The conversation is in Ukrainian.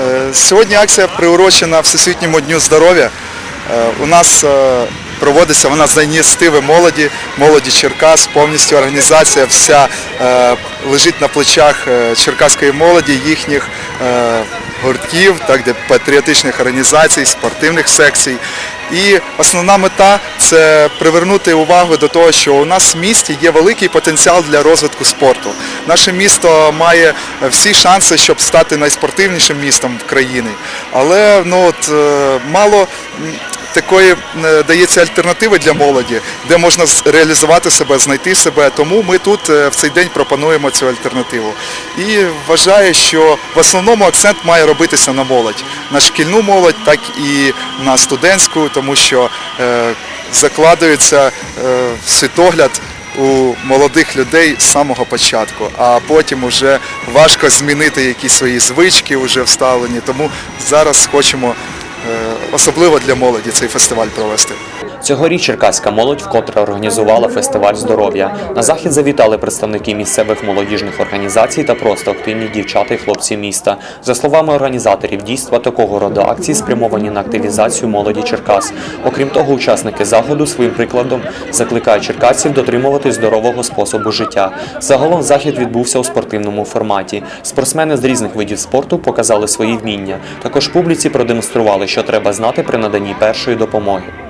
Е, Сьогодні акція приурочена Всесвітньому дню здоров'я. Е, У нас е, проводиться вона за ініціативи молоді, молоді Черкас, повністю організація вся лежить на плечах черкаської молоді, їхніх гуртків, так, де патріотичних організацій, спортивних секцій. І основна мета це привернути увагу до того, що у нас в місті є великий потенціал для розвитку спорту. Наше місто має всі шанси, щоб стати найспортивнішим містом країни. Але ну от е, мало такої е, дається альтернативи для молоді, де можна реалізувати себе, знайти себе. Тому ми тут е, в цей день пропонуємо цю альтернативу. І вважаю, що в основному акцент має робитися на молодь, на шкільну молодь, так і на студентську, тому що е, закладується світогляд у молодих людей з самого початку, а потім вже важко змінити якісь свої звички вже вставлені. Тому зараз хочемо особливо для молоді цей фестиваль провести. Цьогоріч черкаська молодь вкотре організувала фестиваль здоров'я. На захід завітали представники місцевих молодіжних організацій та просто активні дівчата і хлопці міста. За словами організаторів, дійства такого роду акцій спрямовані на активізацію молоді Черкас. Окрім того, учасники заходу своїм прикладом закликають черкасців дотримувати здорового способу життя. Загалом захід відбувся у спортивному форматі. Спортсмени з різних видів спорту показали свої вміння. Також публіці продемонстрували, що треба знати при наданні першої допомоги.